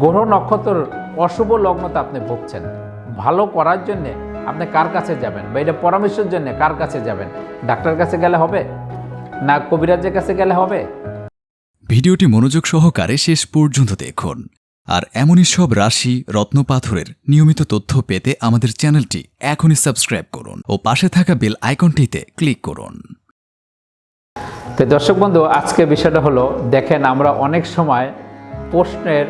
গ্রহ নক্ষত্র অশুভ লগ্নতে আপনি ভুগছেন। ভালো করার জন্যে আপনি কার কাছে যাবেন বা এটা পরামর্শের জন্য কার কাছে যাবেন? ডাক্তার কাছে গেলে হবে? না কবিরাজের কাছে গেলে হবে? ভিডিওটি মনোযোগ সহকারে শেষ পর্যন্ত দেখুন। আর এমনই সব রাশি রত্নপাথরের নিয়মিত তথ্য পেতে আমাদের চ্যানেলটি এখনই সাবস্ক্রাইব করুন ও পাশে থাকা বেল আইকনটিতে ক্লিক করুন। তো দর্শক বন্ধু আজকে বিষয়টা হলো দেখেন আমরা অনেক সময় প্রশ্নের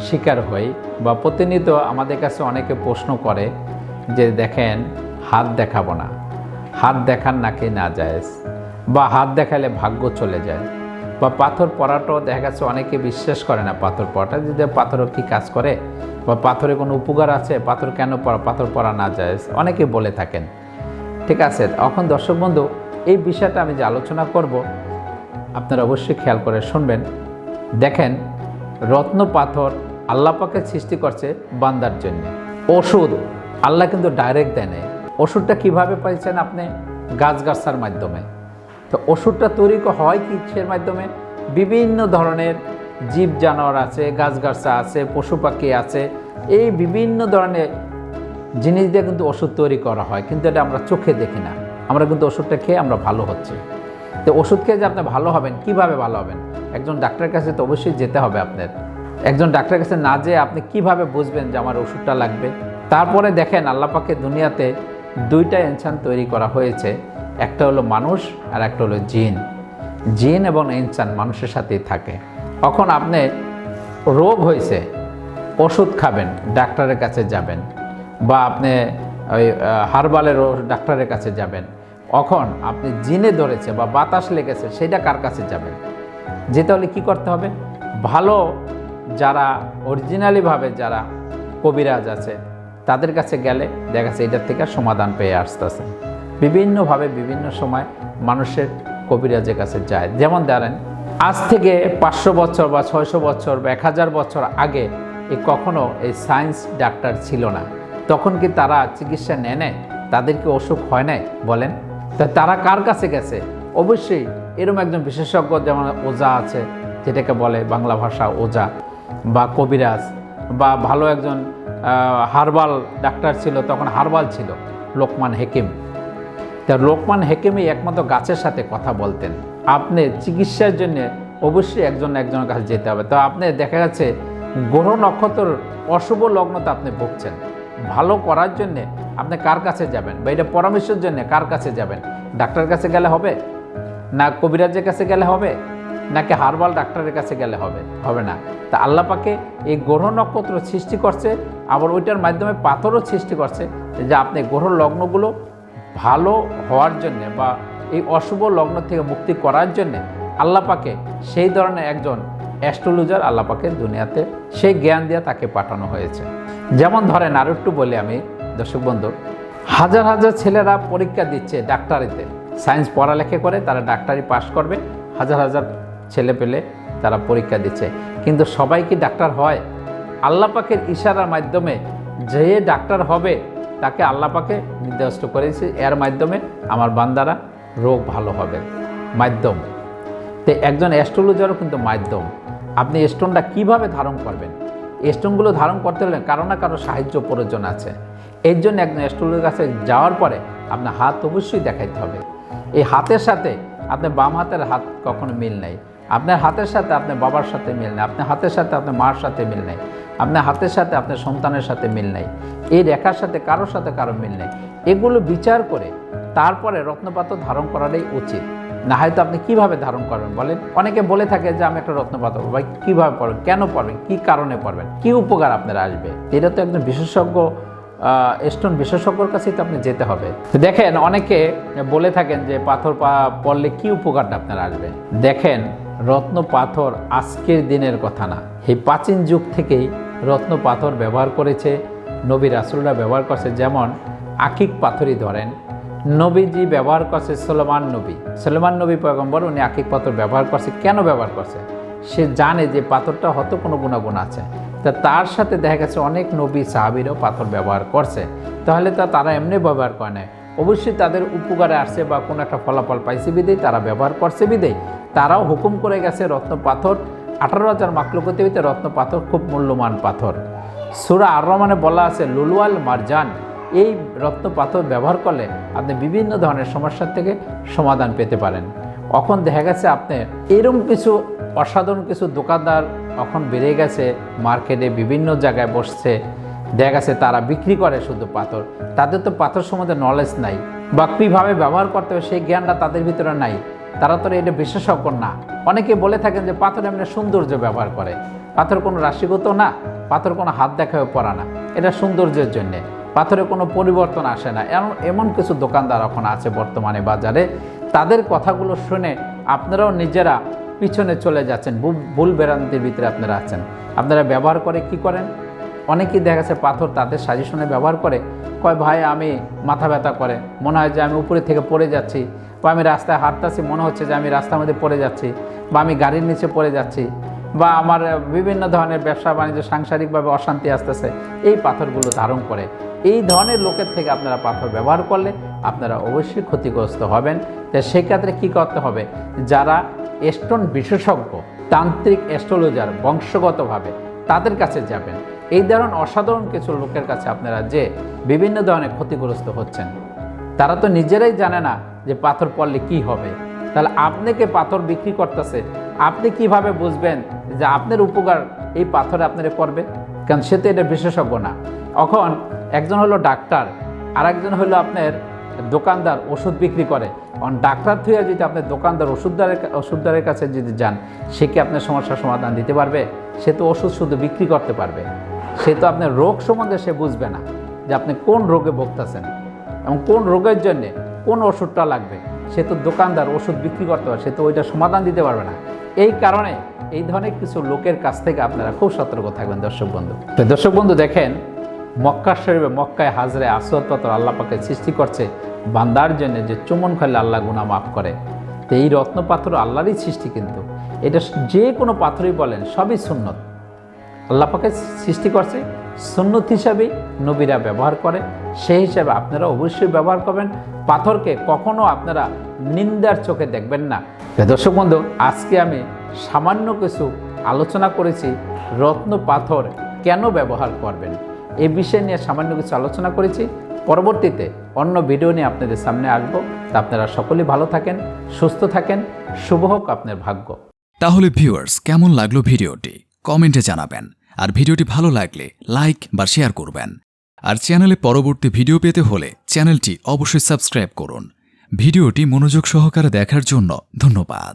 শিকার হই বা প্রতিনিয়ত আমাদের কাছে অনেকে প্রশ্ন করে যে দেখেন, হাত দেখাবো না। হাত দেখান নাকি না যায় বা হাত দেখালে ভাগ্য চলে যায়। বা পাথর পড়াটাও দেখা গেছে অনেকে বিশ্বাস করে না পাথর পড়াটা যে পাথরও কি কাজ করে? বা পাথরে কোনো উপকার আছে? পাথর কেন পড়া পাথর পড়া না যায় অনেকে বলে থাকেন। ঠিক আছে, এখন দর্শক বন্ধু, এই বিষয়টা আমি যে আলোচনা করব, আপনারা অবশ্যই খেয়াল করে শুনবেন। দেখেন রত্ন পাথর আল্লাপাকে সৃষ্টি করছে বান্দার জন্য। ওষুধ আল্লাহ কিন্তু ডাইরেক্ট দেয় নাই। ওষুধটা কীভাবে পাইছেন আপনি? গাছগাছার মাধ্যমে। তো ওষুধটা তৈরি হয় কিসের মাধ্যমে? বিভিন্ন ধরনের জীব জানোয়ার আছে গাছগাছা আছে, পশু পাখি আছে। এই বিভিন্ন ধরনের জিনিস দিয়ে কিন্তু ওষুধ তৈরি করা হয়। কিন্তু এটা আমরা চোখে দেখি না। আমরা কিন্তু ওষুধটা খেয়ে আমরা ভালো হচ্ছি। তো ওষুধ খেয়ে যে আপনি ভালো হবেন, কীভাবে ভালো হবেন? একজন ডাক্তারের কাছে তো অবশ্যই যেতে হবে আপনার। একজন ডাক্তারের কাছে না যেয়ে আপনি কীভাবে বুঝবেন যে আমার ওষুধটা লাগবে? তারপরে দেখেন আল্লাপাকে দুনিয়াতে দুইটা ইনসান তৈরি করা হয়েছে। একটা হলো মানুষ আর একটা হলো জিন। জিন এবং ইনসান মানুষের সাথেই থাকে। এখন আপনি রোগ হয়েছে, ওষুধ খাবেন, ডাক্তারের কাছে যাবেন বা আপনি ওই হারবালের ডাক্তারের কাছে যাবেন এখন আপনি জিনে ধরেছে বা বাতাস লেগেছে, সেটা কার কাছে যাবেন? যেতে হলে কী করতে হবে? ভালো যারা অরিজিনালিভাবে যারা কবিরাজ আছে, তাদের কাছে গেলে দেখা যাচ্ছে এটার থেকে সমাধান পেয়ে আসতেছে। বিভিন্নভাবে বিভিন্ন সময় মানুষের কবিরাজের কাছে যায়। যেমন ধরেন, আজ থেকে পাঁচশো বছর বা ছয়শো বছর বা এক হাজার বছর আগে এই কখনো এই সায়েন্স ডাক্তার ছিল না। তখন কি তারা চিকিৎসা নেয় নেয় তাদের অসুখ হয় নাই? বলেন। তা তারা কার কাছে গেছে? অবশ্যই এরকম একজন বিশেষজ্ঞ যেমন ওজা আছে, যেটাকে বলে বাংলা ভাষা ওজা বা কবিরাজ বা ভালো একজন হারবাল ডাক্তার ছিল, তখন হারবাল ছিল, লোকমান হেকিম। তা লোকমান হেকিমই একমাত্র গাছের সাথে কথা বলতেন। আপনি চিকিৎসার জন্য অবশ্যই একজন একজনের কাছে যেতে হবে। তো আপনি দেখা যাচ্ছে গ্রহ নক্ষত্র অশুভ লগ্নতে আপনি ভুগছেন। ভালো করার জন্যে আপনি কার কাছে যাবেন বা এটা পরামর্শের জন্য কার কাছে যাবেন? ডাক্তারের কাছে গেলে হবে? না কবিরাজের কাছে গেলে হবে, নাকি হারবাল ডাক্তারের কাছে গেলে হবে? হবে না। তা আল্লাহ পাকে এই গ্রহ নক্ষত্র সৃষ্টি করছে, আবার ওইটার মাধ্যমে পাথরও সৃষ্টি করছে যে আপনি গ্রহ লগ্নগুলো ভালো হওয়ার জন্যে বা এই অশুভ লগ্ন থেকে মুক্তি করার জন্যে আল্লাহ পাকে সেই ধরনের একজন অ্যাস্ট্রোলজার আল্লাহ পাকে দুনিয়াতে সেই জ্ঞান দিয়ে তাকে পাঠানো হয়েছে। যেমন ধরেন আরও একটু বলি আমি, দর্শক বন্ধু, হাজার হাজার ছেলেরা পরীক্ষা দিচ্ছে ডাক্তারিতে। সায়েন্স পড়ালেখা করে, তারা ডাক্তারি পাশ করবে, হাজার হাজার ছেলে পেলে তারা পরীক্ষা দিচ্ছে। কিন্তু সবাই কি ডাক্তার হয়? আল্লাহ পাকের ইশারার মাধ্যমে যে ডাক্তার হবে, তাকে আল্লাহ পাকে নির্দিষ্ট করেছে। এর মাধ্যমে আমার বান্দারা রোগ ভালো হবে। মাধ্যম। তো একজন অ্যাস্ট্রোলজারও কিন্তু মাধ্যম। আপনি স্টোনটা কীভাবে ধারণ করবেন? স্টোনগুলো ধারণ করতে হলে কারও না কারও সাহায্য প্রয়োজন আছে। এর জন্য একজন অ্যাস্ট্রোলজার কাছে যাওয়ার পরে আপনার হাত অবশ্যই দেখাইতে হবে। এই হাতের সাথে আপনার বাম হাতের হাত কখনো মিল নেই। আপনার হাতের সাথে আপনার বাবার সাথে মিল নেই। আপনার হাতের সাথে আপনার মার সাথে মিল নেই। আপনার হাতের সাথে আপনার সন্তানের সাথে মিল নেই। এই রেখার সাথে কারোর সাথে কারও মিল নেই। এগুলো বিচার করে তারপরে রত্নপাথর ধারণ করাটাই উচিত। না হয়তো আপনি কীভাবে ধারণ করবেন বলেন? অনেকে বলে থাকে যে, আমি একটা রত্নপাথর ভাই, কীভাবে পড়বেন? কেন পড়বেন? কি কারণে পড়বেন? কি উপকার আপনার আসবে? এটা তো একজন বিশেষজ্ঞ স্টোন বিশেষজ্ঞর কাছেই তো আপনি যেতে হবে। দেখেন, অনেকে বলে থাকেন যে পাথর পড়লে কি উপকারটা আপনার আসবে? দেখেন, রত্ন পাথর আজকের দিনের কথা না। এই প্রাচীন যুগ থেকেই রত্ন পাথর ব্যবহার করেছে, নবী রাসুলরা ব্যবহার করছে। যেমন, আকিক পাথরই ধরেন, নবীজি ব্যবহার করছে সলমান নবী। সলমান নবী পয়গম্বর, উনি আকিক পাথর ব্যবহার করছে। কেন ব্যবহার করছে? সে জানে যে পাথরটা হয়তো কোনো গুণাগুণ আছে। তা তার সাথে দেখা গেছে অনেক নবী সাহাবিরও পাথর ব্যবহার করছে। তাহলে তা তারা এমনি ব্যবহার করে না অবশ্যই তাদের উপকারে আসছে বা কোনো একটা ফলাফল পাইছে বিদেই তারা ব্যবহার করছে বিদেই তারাও হুকুম করে গেছে রত্ন পাথর, আঠারো হাজার মাকলু পৃথিবীতে রত্ন পাথর খুব মূল্যবান পাথর। সুরা আর রহমানে বলা আছে, লুলুয়াল মারজান, এই রত্ন পাথর ব্যবহার করলে আপনি বিভিন্ন ধরনের সমস্যার থেকে সমাধান পেতে পারেন। এখন দেখা গেছে আপনি এরকম কিছু অসাধারণ কিছু দোকানদার এখন বেড়ে গেছে, মার্কেটে বিভিন্ন জায়গায় বসছে। দেখা গেছে তারা বিক্রি করে শুধু পাথর। তাদের তো পাথর সম্বন্ধে নলেজ নাই। বা কীভাবে ব্যবহার করতে হবে সেই জ্ঞানটা তাদের ভিতরে নাই। তারা তো এটা বিশেষজ্ঞ না। অনেকে বলে থাকেন যে পাথর এমনি সৌন্দর্য ব্যবহার করে। পাথর কোনো রাশিগত না, পাথর কোনো হাত দেখাবে পড়া না। এটা সৌন্দর্যের জন্যে। পাথরে কোনো পরিবর্তন আসে না। এমন এমন কিছু দোকানদার এখন আছে বর্তমানে বাজারে। তাদের কথাগুলো শুনে আপনারাও নিজেরা পিছনে চলে যাচ্ছেন, ভুল- বেরান্তির ভিতরে আপনারা আছেন। আপনারা ব্যবহার করে কি করেন? অনেকেই দেখা গেছে পাথর তাদের সাজেশনে ব্যবহার করে, কয়, ভাই, আমি মাথা ব্যথা করে, মনে হয় যে আমি উপরে থেকে পড়ে যাচ্ছি, বা আমি রাস্তায় হাঁটতেছি, মনে হচ্ছে যে আমি রাস্তার মধ্যে পড়ে যাচ্ছি, বা আমি গাড়ির নিচে পড়ে যাচ্ছি, বা আমার বিভিন্ন ধরনের ব্যবসা বাণিজ্য সাংসারিকভাবে অশান্তি আসতেছে। এই পাথরগুলো ধারণ করে। এই ধরনের লোকের থেকে আপনারা পাথর ব্যবহার করলে আপনারা অবশ্যই ক্ষতিগ্রস্ত হবেন। তো সেক্ষেত্রে কী করতে হবে? যারা স্টোন বিশেষজ্ঞ, তান্ত্রিক অ্যাস্ট্রোলজার বংশগতভাবে তাদের কাছে যাবেন। এই ধরনের অসাধারণ কিছু লোকের কাছে আপনারা যে বিভিন্ন ধরনের ক্ষতিগ্রস্ত হচ্ছেন, তারা তো নিজেরাই জানে না যে পাথর পড়লে কি হবে। তাহলে আপনাকে পাথর বিক্রি করতেছে? আপনি কীভাবে বুঝবেন যে আপনার উপকার এই পাথরে আপনারে পড়বে কারণ সে তো এটা বিশেষজ্ঞ না। এখন একজন হলো ডাক্তার আর একজন হলো আপনার দোকানদার ওষুধ বিক্রি করে। কারণ ডাক্তার থুয়ে যদি আপনার দোকানদার, ওষুধদারের ওষুধদারের কাছে যদি যান, সে কি আপনার সমস্যার সমাধান দিতে পারবে? সে তো ওষুধ শুধু বিক্রি করতে পারবে। সে তো আপনার রোগ সম্বন্ধে সে বুঝবে না যে আপনি কোন রোগে ভুগতেছেন এবং কোন রোগের জন্যে কোন ওষুধটা লাগবে। সে তো দোকানদার, ওষুধ বিক্রি করতে পারে সে তো ওইটা সমাধান দিতে পারবে না। এই কারণে এই ধরনের কিছু লোকের কাছ থেকে আপনারা খুব সতর্ক থাকবেন, দর্শক বন্ধু। দর্শক বন্ধু, দেখেন মক্কা শরীফে মক্কায় হাজরে আসর পাথর আল্লাহ পাকে সৃষ্টি করছে বান্দার জন্য যে চুমন খাইলে আল্লাহ গুণা মাফ করে। তো এই রত্ন পাথর আল্লাহরই সৃষ্টি কিন্তু। এটা যে কোনো পাথরই বলেন, সবই সুন্নত। আল্লাহ পাকে সৃষ্টি করছে সুন্নত হিসাবেই নবীরা ব্যবহার করে। সেই হিসাবে আপনারা অবশ্যই ব্যবহার করবেন। পাথরকে কখনো আপনারা নিন্দার চোখে দেখবেন না। দর্শক বন্ধু, আজকে আমি সামান্য কিছু আলোচনা করেছি রত্ন পাথর কেন ব্যবহার করবেন। এই বিষয় নিয়ে সামান্য কিছু আলোচনা করেছি। পরবর্তীতে অন্য ভিডিও নিয়ে আপনাদের সামনে আসব। তা আপনারা সকলেই ভালো থাকেন, সুস্থ থাকেন, শুভ হোক আপনার ভাগ্য। তাহলে ভিউয়ার্স কেমন লাগল ভিডিওটি? কমেন্টে জানাবেন। আর ভিডিওটি ভালো লাগলে লাইক বা শেয়ার করবেন। আর চ্যানেলে পরবর্তী ভিডিও পেতে হলে চ্যানেলটি অবশ্যই সাবস্ক্রাইব করুন। ভিডিওটি মনোযোগ সহকারে দেখার জন্য ধন্যবাদ।